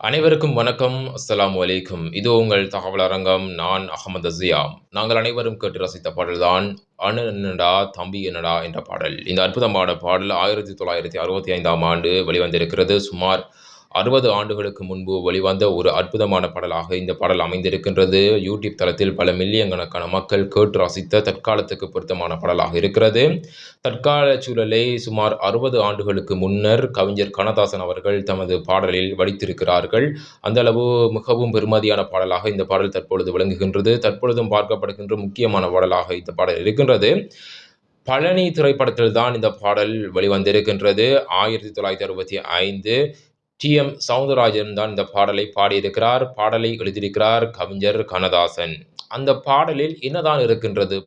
அனைவருக்கும் வணக்கம். அஸ்லாம் வலைக்கும் இது உங்கள் தகவல் அரங்கம். நான் அகமது அசியாம் நாங்கள் அனைவரும் கேட்டு ரசித்த பாடல்தான் அணு என்னடா தம்பி என்னடா என்ற பாடல். இந்த அற்புதமான பாடல் ஆயிரத்தி தொள்ளாயிரத்தி அறுபத்தி ஐந்தாம் ஆண்டு வெளிவந்திருக்கிறது. சுமார் அறுபது ஆண்டுகளுக்கு முன்பு வெளிவந்த ஒரு அற்புதமான பாடலாக இந்த பாடல் அமைந்திருக்கின்றது. யூடியூப் தளத்தில் பல மில்லியன் கணக்கான மக்கள் கேட்டு ரசித்த தற்காலத்துக்கு பொருத்தமான பாடலாக இருக்கிறது. தற்கால சூழலை சுமார் அறுபது ஆண்டுகளுக்கு முன்னர் கவிஞர் கண்ணதாசன் அவர்கள் தமது பாடலில் வடித்திருக்கிறார்கள். அந்த அளவு மிகவும் பெருமதியான பாடலாக இந்த பாடல் தற்பொழுது விளங்குகின்றது. தற்பொழுதும் பார்க்கப்படுகின்ற முக்கியமான பாடலாக இந்த பாடல் இருக்கின்றது. பழனி திரைப்படத்தில் தான் இந்த பாடல் வெளிவந்திருக்கின்றது. ஆயிரத்தி தொள்ளாயிரத்தி அறுபத்தி ஐந்து டி. எம். சவுந்தரராஜன் தான் இந்த பாடலை பாடியிருக்கிறார். பாடலை எழுதியிருக்கிறார் கவிஞர் கண்ணதாசன். அந்த பாடலில் என்னதான் இருக்கின்றது?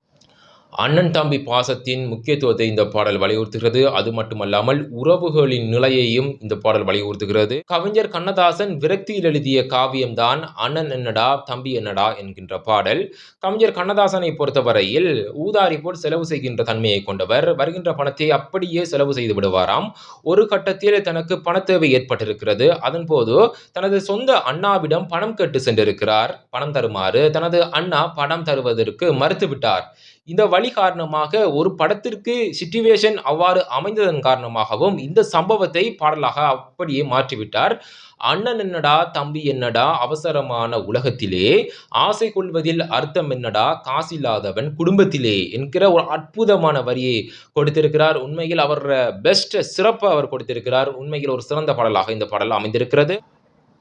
அண்ணன் தம்பி பாசத்தின் முக்கியத்துவத்தை இந்த பாடல் வலியுறுத்துகிறது. அது மட்டுமல்லாமல் உறவுகளின் நிலையையும் இந்த பாடல் வலியுறுத்துகிறது. கவிஞர் கண்ணதாசன் விரக்தியில் எழுதிய காவியம்தான் அண்ணன் என்னடா தம்பி என்னடா என்கின்ற பாடல். கவிஞர் கண்ணதாசனை பொறுத்தவரையில் ஊதாரி போல் செலவு செய்கின்ற தன்மையை கொண்டவர். வருகின்ற பணத்தை அப்படியே செலவு செய்து விடுவாராம். ஒரு கட்டத்தில் தனக்கு பணத்தேவை ஏற்பட்டிருக்கிறது. அதன் போது தனது சொந்த அண்ணாவிடம் பணம் கேட்டு சென்றிருக்கிறார். பணம் தருமாறு தனது அண்ணா பணம் தருவதற்கு மறுத்துவிட்டார். இந்த வழி காரணமாக ஒரு படத்திற்கு சிச்சுவேஷன் அவ்வாறு அமைந்ததன் காரணமாகவும் இந்த சம்பவத்தை பாடலாக அப்படியே மாற்றிவிட்டார். அண்ணன் என்னடா தம்பி என்னடா அவசரமான உலகத்திலே? ஆசை கொள்வதில் அர்த்தம் என்னடா? காசில்லாதவன் குடும்பத்திலே? என்கிற ஒரு அற்புதமான வரியை கொடுத்திருக்கிறார். உண்மையில் அவர் பெஸ்ட் சிறப்பு அவர் கொடுத்திருக்கிறார். உண்மையில் ஒரு சிறந்த பாடலாக இந்த பாடல் அமைந்திருக்கிறது.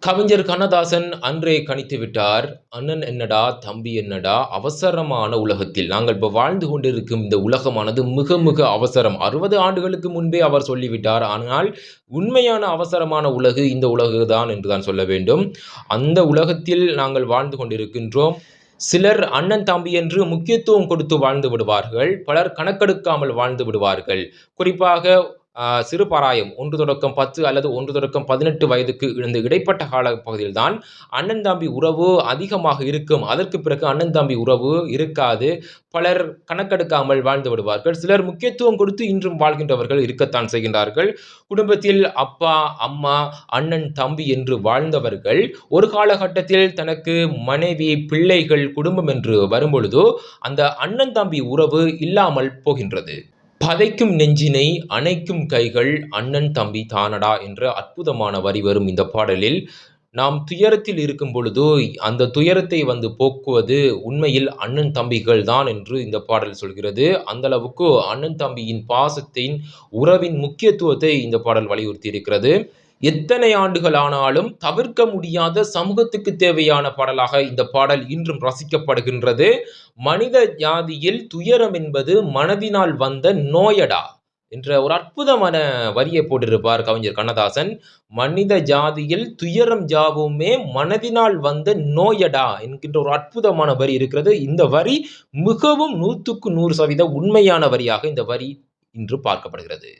கவிஞர் கண்ணதாசன் அன்றே கணித்து விட்டார். அண்ணன் என்னடா தம்பி என்னடா? அவசரமான உலகத்தில். நாங்கள் இப்போ வாழ்ந்து கொண்டிருக்கும் இந்த உலகமானது மிக மிக அவசரம். அறுபது ஆண்டுகளுக்கு முன்பே அவர் சொல்லிவிட்டார். ஆனால் உண்மையான அவசரமான உலகு இந்த உலகு தான் என்று தான் சொல்ல வேண்டும். அந்த உலகத்தில் நாங்கள் வாழ்ந்து கொண்டிருக்கின்றோம். சிலர் அண்ணன் தம்பி என்று முக்கியத்துவம் கொடுத்து வாழ்ந்து விடுவார்கள். பலர் கணக்கெடுக்காமல் வாழ்ந்து விடுவார்கள். குறிப்பாக சிறுபாராயம் ஒன்று தொடக்கம் பத்து அல்லது ஒன்று தொடக்கம் பதினெட்டு வயதுக்கு இந்த இடைப்பட்ட கால பகுதியில் தான் அண்ணன் தம்பி உறவு அதிகமாக இருக்கும். அதற்கு பிறகு அண்ணன் தம்பி உறவு இருக்காது. பலர் கணக்கெடுக்காமல் வாழ்ந்து விடுவார்கள். சிலர் முக்கியத்துவம் கொடுத்து இன்றும் வாழ்கின்றவர்கள் இருக்கத்தான் செய்கின்றார்கள். குடும்பத்தில் அப்பா அம்மா அண்ணன் தம்பி என்று வாழ்ந்தவர்கள் ஒரு காலகட்டத்தில் தனக்கு மனைவி பிள்ளைகள் குடும்பம் என்று வரும்பொழுதோ அந்த அண்ணன் தம்பி உறவு இல்லாமல் போகின்றது. பதைக்கும் நெஞ்சினை அணைக்கும் கைகள் அண்ணன் தம்பி தானடா என்ற அற்புதமான வரி வரும் இந்த பாடலில். நாம் துயரத்தில் இருக்கும் பொழுது அந்த துயரத்தை வந்து போக்குவது உண்மையில் அண்ணன் தம்பிகள் தான் என்று இந்த பாடல் சொல்கிறது. அந்த அளவுக்கு அண்ணன் தம்பியின் பாசத்தின் உறவின் முக்கியத்துவத்தை இந்த பாடல் வலியுறுத்தி இருக்கிறது. எத்தனை ஆண்டுகள் ஆனாலும் தவிர்க்க முடியாத சமூகத்துக்கு தேவையான பாடலாக இந்த பாடல் இன்றும் ரசிக்கப்படுகின்றது. மனித ஜாதியில் துயரம் என்பது மனதினால் வந்த நோயடா என்ற ஒரு அற்புதமான வரியை போட்டிருப்பார் கவிஞர் கண்ணதாசன். மனித ஜாதியில் துயரம் ஜாவுமே மனதினால் வந்த நோயடா என்கின்ற ஒரு அற்புதமான வரி இருக்கிறது. இந்த வரி மிகவும் நூற்றுக்கு நூறு சதவீத உண்மையான வரியாக இந்த வரி இன்று பார்க்கப்படுகிறது.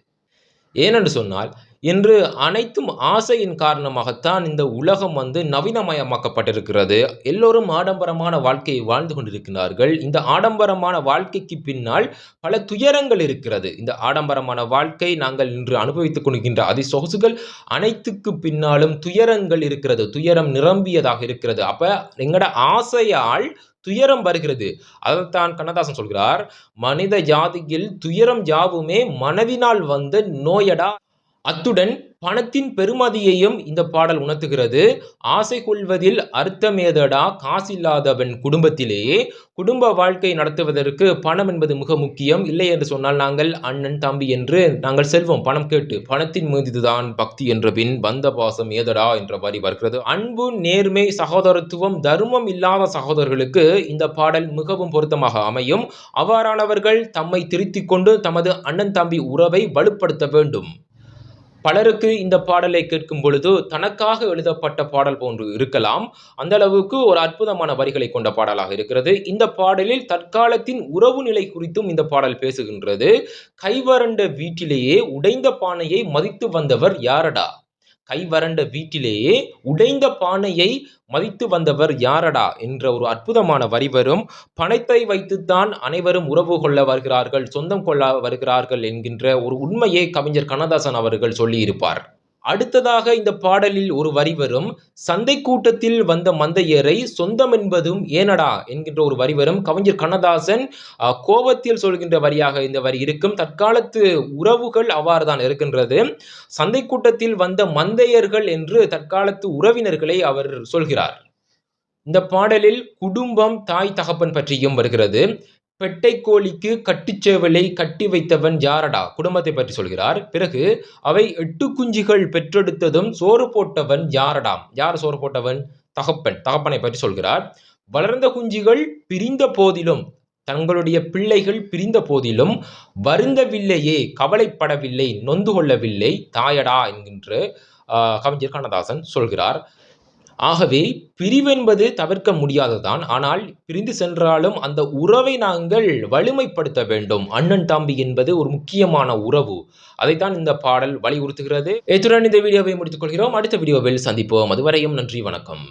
ஏனென்று சொன்னால் இன்று அனைத்தும் ஆசையின் காரணமாகத்தான் இந்த உலகம் வந்து நவீனமயமாக்கப்பட்டிருக்கிறது. எல்லோரும் ஆடம்பரமான வாழ்க்கையை வாழ்ந்து கொண்டிருக்கிறார்கள். இந்த ஆடம்பரமான வாழ்க்கைக்கு பின்னால் பல துயரங்கள் இருக்கிறது. இந்த ஆடம்பரமான வாழ்க்கை நாங்கள் இன்று அனுபவித்துக் கொள்கின்ற அதி சொகுசுகள் அனைத்துக்கு பின்னாலும் துயரங்கள் இருக்கிறது. துயரம் நிரம்பியதாக இருக்கிறது. அப்ப எங்களோட ஆசையால் துயரம் வருகிறது. அதைத்தான் கண்ணதாசன் சொல்கிறார் மனித ஜாதியில் துயரம் ஜாவுமே மனதினால் வந்த நோயடா அத்துடன் பணத்தின் பெருமதியையும் இந்த பாடல் உணர்த்துகிறது. ஆசை கொள்வதில் அர்த்தமேதடா காசில்லாதவன் குடும்பத்திலேயே குடும்ப வாழ்க்கை நடத்துவதற்கு பணம் என்பது மிக முக்கியம். இல்லை என்று சொன்னால் நாங்கள் அண்ணன் தம்பி என்று நாங்கள் செல்வோம். பணம் கேட்டு பணத்தின் மீதுதான் பக்தி என்ற பின் வந்த பாசம் ஏதடா? என்ற வரி வருகிறது. அன்பு நேர்மை சகோதரத்துவம் தர்மம் இல்லாத சகோதரர்களுக்கு இந்த பாடல் மிகவும் பொருத்தமாக அமையும். அவ்வாறானவர்கள் தம்மை திருத்திக் கொண்டு தமது அண்ணன் தம்பி உறவை வலுப்படுத்த வேண்டும். பலருக்கு இந்த பாடலை கேட்கும் பொழுது தனக்காக எழுதப்பட்ட பாடல் போன்று இருக்கலாம். அந்த அளவுக்கு ஒரு அற்புதமான வரிகளை கொண்ட பாடலாக இருக்கிறது. இந்த பாடலில் தற்காலத்தின் உறவு நிலை குறித்தும் இந்த பாடல் பேசுகின்றது. கைவரண்ட வீட்டிலேயே உடைந்த பானையை மதித்து வந்தவர் யாரடா? கைவரண்ட வீட்டிலேயே உடைந்த பானையை மதித்து வந்தவர் யாரடா? என்ற ஒரு அற்புதமான வரி வரும் பணத்தை வைத்துத்தான் அனைவரும் உறவு கொள்ள வருகிறார்கள் சொந்தம் கொள்ள வருகிறார்கள் என்கின்ற ஒரு உண்மையை கவிஞர் கண்ணதாசன் அவர்கள் சொல்லியிருப்பார். அடுத்ததாக இந்த பாடலில் ஒரு வரி வரும் சந்தை கூட்டத்தில் வந்த மந்தையரை சொந்தம் என்பதும் ஏனடா? என்கின்ற ஒரு வரி வரும். கவிஞர் கண்ணதாசன் கோபத்தில் சொல்கின்ற வரியாக இந்த வரி இருக்கும். தற்காலத்து உறவுகள் அவ்வாறு தான் இருக்கின்றது. சந்தை கூட்டத்தில் வந்த மந்தையர்கள் என்று தற்காலத்து உறவினர்களை அவர் சொல்கிறார். இந்த பாடலில் குடும்பம் தாய் தகப்பன் பற்றியும் வருகிறது. பெட்டை கோழிக்கு கட்டுச்சேவலை கட்டி வைத்தவன் யாரடா? குடும்பத்தை பற்றி சொல்கிறார். பிறகு அவை எட்டு குஞ்சுகள் பெற்றெடுத்ததும் சோறு போட்டவன் யாரடாம்? யார் சோறு போட்டவன்? தகப்பன். தகப்பனை பற்றி சொல்கிறார். வளர்ந்த குஞ்சுகள் பிரிந்த போதிலும் தங்களுடைய பிள்ளைகள் பிரிந்த போதிலும் வருந்தவில்லையே கவலைப்படவில்லை நொந்து கொள்ளவில்லை தாயடா என்கின்ற கவிஞர் கண்ணதாசன் சொல்கிறார். ஆகவே பிரிவென்பது தவிர்க்க முடியாததுதான். ஆனால் பிரிந்து சென்றாலும் அந்த உறவை நாங்கள் வலிமைப்படுத்த வேண்டும். அண்ணன் தம்பி என்பது ஒரு முக்கியமான உறவு. அதைத்தான் இந்த பாடல் வலியுறுத்துகிறது. இத்துடன் இந்த வீடியோவை முடித்துக் கொள்கிறோம். அடுத்த வீடியோவில் சந்திப்போம். அதுவரையும் நன்றி வணக்கம்.